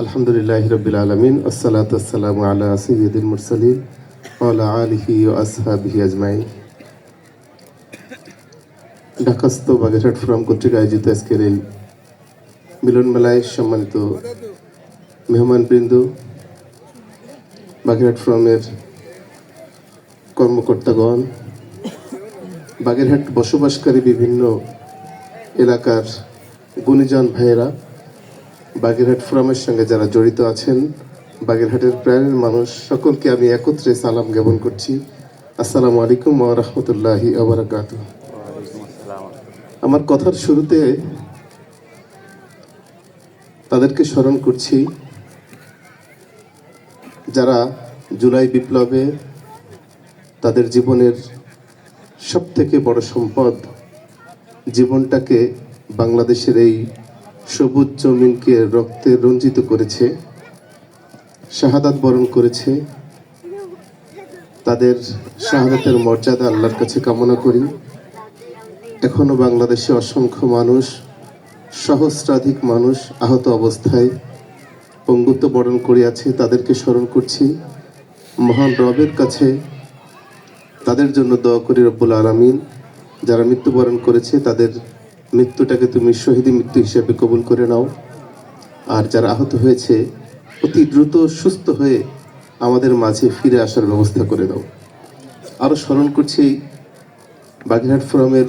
আলহামদুলিল্লাহ রবিল আলমিন, আসসালাত আসসালাম আলা সৈয়দুল মুরসালিন আলা আলিহি আজমাই বাগেরহাট কর্তৃক আয়োজিত আজকের এই মিলন মেলায় সম্মানিত মেহমান বৃন্দ বাগেরহাট ফোরামের কর্মকর্তাগণ, বাগেরহাট বসবাসকারী বিভিন্ন এলাকার গুণীজন ভাইয়েরা, বাগেরহাট ফোরামের সঙ্গে যারা জড়িত আছেন, বাগেরহাটের প্রাণের মানুষ, সকলকে আমি একত্রে সালাম জ্ঞাপন করছি। আসসালামু আলাইকুম ওয়া রাহমাতুল্লাহি আমার কথার শুরুতে তাদেরকে স্মরণ করছি, যারা জুলাই বিপ্লবে তাদের জীবনের সব থেকে বড় সম্পদ, জীবনটাকে বাংলাদেশের এই সবুজ জমিনকে রক্তে রঞ্জিত করেছে, শাহাদাত বরণ করেছে। তাদের শাহাদাতের মর্যাদা আল্লাহর কাছে কামনা করি। এখনও বাংলাদেশে অসংখ্য মানুষ, সহস্রাধিক মানুষ আহত অবস্থায় পঙ্গুত্ব বরণ করে আছে তাদেরকে স্মরণ করছি। মহান রবের কাছে তাদের জন্য দোয়া করি রব্বুল আলমিন। যারা মৃত্যুবরণ করেছে, তাদের মৃত্যুটাকে তুমি শহীদি মৃত্যু হিসেবে কবুল করে নাও। আর যারা আহত হয়েছে, অতি দ্রুত সুস্থ হয়ে আমাদের মাঝে ফিরে আসার ব্যবস্থা করে দাও আরও স্মরণ করছি, বাগেরহাট ফোরামের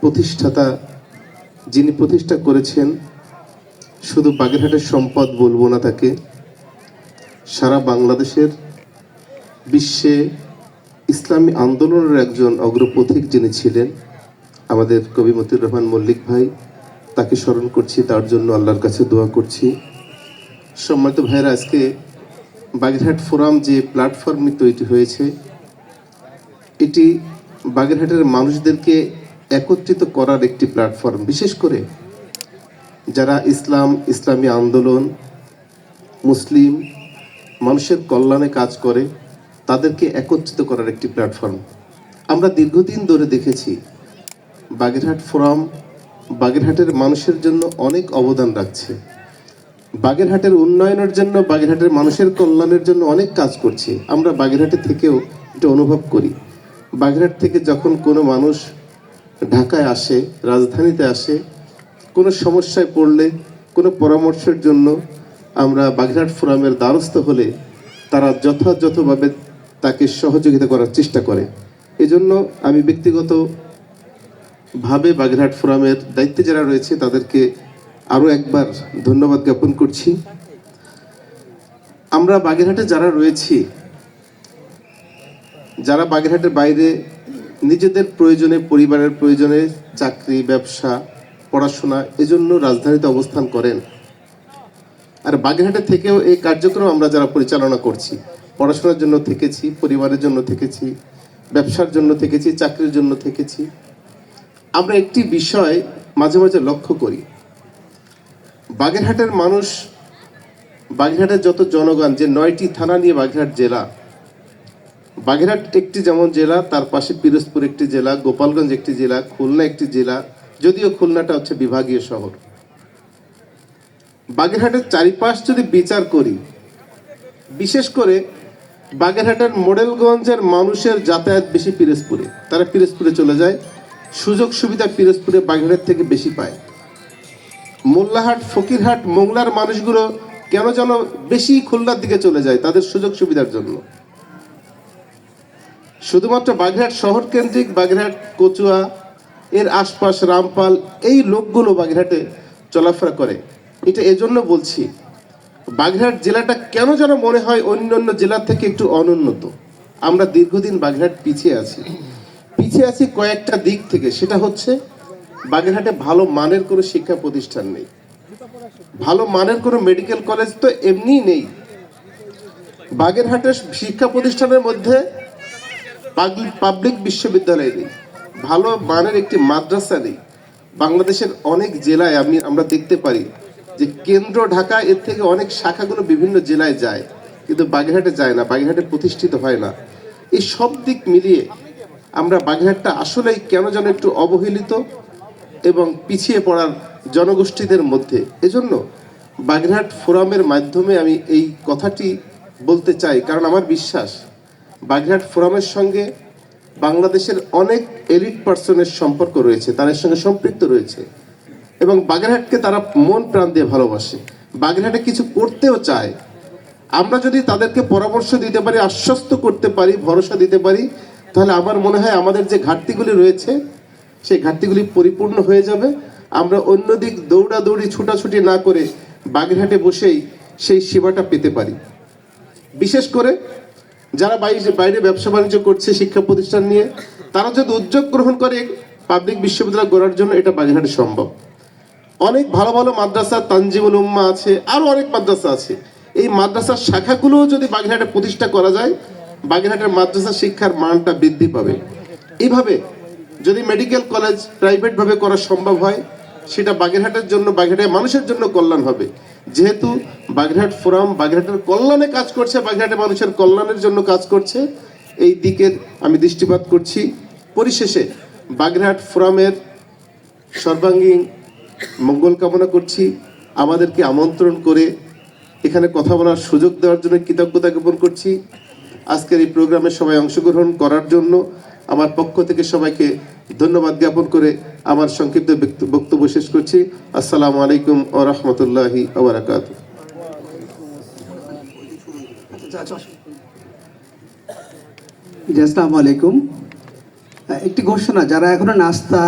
প্রতিষ্ঠাতা যিনি প্রতিষ্ঠা করেছেন, শুধু বাগেরহাটের সম্পদ বলব না তাকে, সারা বাংলাদেশের বিশ্বে ইসলামী আন্দোলনের একজন অগ্রপথিক যিনি ছিলেন আমাদের কবি মতিউর রহমান মল্লিক ভাই, তাকে স্মরণ করছি, তার জন্য আল্লাহর কাছে দোয়া করছি। সম্মানিত ভাইয়েরা, আজকে বাগেরহাট ফোরাম যে প্ল্যাটফর্মে তৈরি হয়েছে, এটি বাগেরহাটের মানুষদেরকে একত্রিত করার একটি প্ল্যাটফর্ম। বিশেষ করে যারা ইসলাম, ইসলামী আন্দোলন, মুসলিম, মানুষের কল্যাণে কাজ করে, তাদেরকে একত্রিত করার একটি প্ল্যাটফর্ম। আমরা দীর্ঘদিন ধরে দেখেছি বাগেরহাট ফোরাম বাগেরহাটের মানুষের জন্য অনেক অবদান রাখছে। বাগেরহাটের উন্নয়নের জন্য, বাগেরহাটের মানুষের কল্যাণের জন্য অনেক কাজ করছে। আমরা বাগেরহাটে থেকেও এটা অনুভব করি। বাগেরহাট থেকে যখন কোনো মানুষ ঢাকায় আসে, রাজধানীতে আসে, কোনো সমস্যায় পড়লে, কোনো পরামর্শের জন্য আমরা বাগেরহাট ফোরামের দ্বারস্থ হলে তারা যথাযথভাবে তাকে সহযোগিতা করার চেষ্টা করে। এজন্য আমি ব্যক্তিগত ভাবে বাগেরহাট ফোরামের দায়িত্বে যারা রয়েছে, তাদেরকে আরও একবার ধন্যবাদ জ্ঞাপন করছি। আমরা বাগেরহাটে যারা রয়েছি, যারা বাগেরহাটের বাইরে নিজেদের প্রয়োজনে, পরিবারের প্রয়োজনে চাকরি, ব্যবসা, পড়াশোনা এজন্য রাজধানীতে অবস্থান করেন। আর বাগেরহাটে থেকেও এই কার্যক্রম আমরা যারা পরিচালনা করছি, পড়াশোনার জন্য থেকেছি, পরিবারের জন্য থেকেছি, ব্যবসার জন্য থেকেছি, চাকরির জন্য থেকেছি আমরা একটি বিষয় মাঝে মাঝে লক্ষ্য করি। বাগেরহাটের মানুষ, বাগেরহাটের যত জনগণ, যে নয়টি থানা নিয়ে বাগেরহাট জেলা, বাগেরহাট একটি যেমন জেলা, তার পাশে পিরোজপুর একটি জেলা, গোপালগঞ্জ একটি জেলা, খুলনা একটি জেলা, যদিও খুলনাটা হচ্ছে বিভাগীয় শহর। বাগেরহাটের চারিপাশ যদি বিচার করি, বিশেষ করে বাগেরহাটের মডেলগঞ্জের মানুষের যাতায়াত বেশি পিরোজপুরে। তারা পিরোজপুরে চলে যায় সুযোগ সুবিধা পিরোজপুরে বাগেরহাট থেকে বেশি পায়। মোল্লাহাট, ফকিরহাট, মোংলার মানুষগুলো কেন যেন বেশি খুলনার দিকে চলে যায় তাদের সুযোগ সুবিধার জন্য। শুধুমাত্র বাগেরহাট শহর কেন্দ্রিক, বাগেরহাট, কচুয়া, এর আশপাশ, রামপাল, এই লোকগুলো বাগেরহাটে চলাফেরা করে। এটা এজন্য বলছি, বাগেরহাট জেলাটা কেন যেন মনে হয় অন্য অন্য জেলার থেকে একটু অনুন্নত। আমরা দীর্ঘদিন বাগেরহাট পিছিয়ে আছি। পিছিয়ে আছি কয়েকটা দিক থেকে। সেটা হচ্ছে, বাগেরহাটে ভালো মানের কোনো শিক্ষা প্রতিষ্ঠান নেই। ভালো মানের কোনো মেডিকেল কলেজ তো এমনিই নেই। বাগেরহাটের শিক্ষা প্রতিষ্ঠানের মধ্যে পাবলিক বিশ্ববিদ্যালয় নেই। ভালো মানের একটি মাদ্রাসা নেই। বাংলাদেশের অনেক জেলায় আমি, আমরা দেখতে পারি যে কেন্দ্র ঢাকা, এর থেকে অনেক শাখাগুলো বিভিন্ন জেলায় যায়। কিন্তু বাগেরহাটে যায় না, বাগেরহাটে প্রতিষ্ঠিত হয় না। এই সব দিক মিলিয়ে আমরা বাগেরহাটটা আসলেই কেন যেন একটু অবহেলিত এবং পিছিয়ে পড়ার জনগোষ্ঠীদের মধ্যে। এজন্য বাগেরহাট ফোরামের মাধ্যমে আমি এই কথাটি বলতে চাই, কারণ আমার বিশ্বাস, বাগেরহাট ফোরামের সঙ্গে বাংলাদেশের অনেক এলিট পার্সনের সম্পর্ক রয়েছে, তাদের সঙ্গে সম্পৃক্ত রয়েছে এবং বাগেরহাটকে তারা মন প্রাণ দিয়ে ভালোবাসে। বাগেরহাটে কিছু করতেও চায়। আমরা যদি তাদেরকে পরামর্শ দিতে পারি, আশ্বস্ত করতে পারি, ভরসা দিতে পারি তাহলে আমার মনে হয় আমাদের যে ঘাটতিগুলি রয়েছে, সেই ঘাটতিগুলি পরিপূর্ণ হয়ে যাবে। আমরা অন্যদিক দৌড়াদৌড়ি, ছুটাছুটি না করে বাগেরহাটে বসেই সেই সেবাটা পেতে পারি। বিশেষ করে যারা বাইরে বাইরে ব্যবসা বাণিজ্য করছে, শিক্ষা প্রতিষ্ঠান নিয়ে, তারা যদি উদ্যোগ গ্রহণ করে পাবলিক বিশ্ববিদ্যালয় গড়ার জন্য, এটা বাগেরহাটে সম্ভব। অনেক ভালো ভালো মাদ্রাসা, তানজিমুল উম্মা আছে আরও অনেক মাদ্রাসা আছে। এই মাদ্রাসার শাখাগুলোও যদি বাগেরহাটে প্রতিষ্ঠা করা যায় বাগেরহাটের মাদ্রাসা শিক্ষার মানটা বৃদ্ধি পাবে। এইভাবে যদি মেডিকেল কলেজ প্রাইভেট ভাবে করা সম্ভব হয়, সেটা বাগেরহাটের জন্য বাগেরহাটের মানুষের জন্য কল্যাণ হবে। যেহেতু বাগেরহাট ফোরাম বাগেরহাটের কল্যাণে কাজ করছে বাগেরহাটের মানুষের কল্যাণের জন্য কাজ করছে। এই দিকের আমি দৃষ্টিপাত করছি। পরিশেষে বাগেরহাট ফোরামের সর্বাঙ্গীন মঙ্গল কামনা করছি। আমাদেরকে আমন্ত্রণ করে এখানে কথা বলার সুযোগ দেওয়ার জন্য কৃতজ্ঞতা জ্ঞাপন করছি। আজকের এই প্রোগ্রামে সবাই অংশগ্রহণ করার জন্য আমার পক্ষ থেকে সবাইকে ধন্যবাদ জ্ঞাপন করে আমার সংক্ষিপ্ত বক্তব্য শেষ করছি। আসসালামু আলাইকুম ও রহমতুল্লাহি ওবরাকাত আসসালামু আলাইকুম। একটি ঘোষণা, যারা এখনও নাস্তা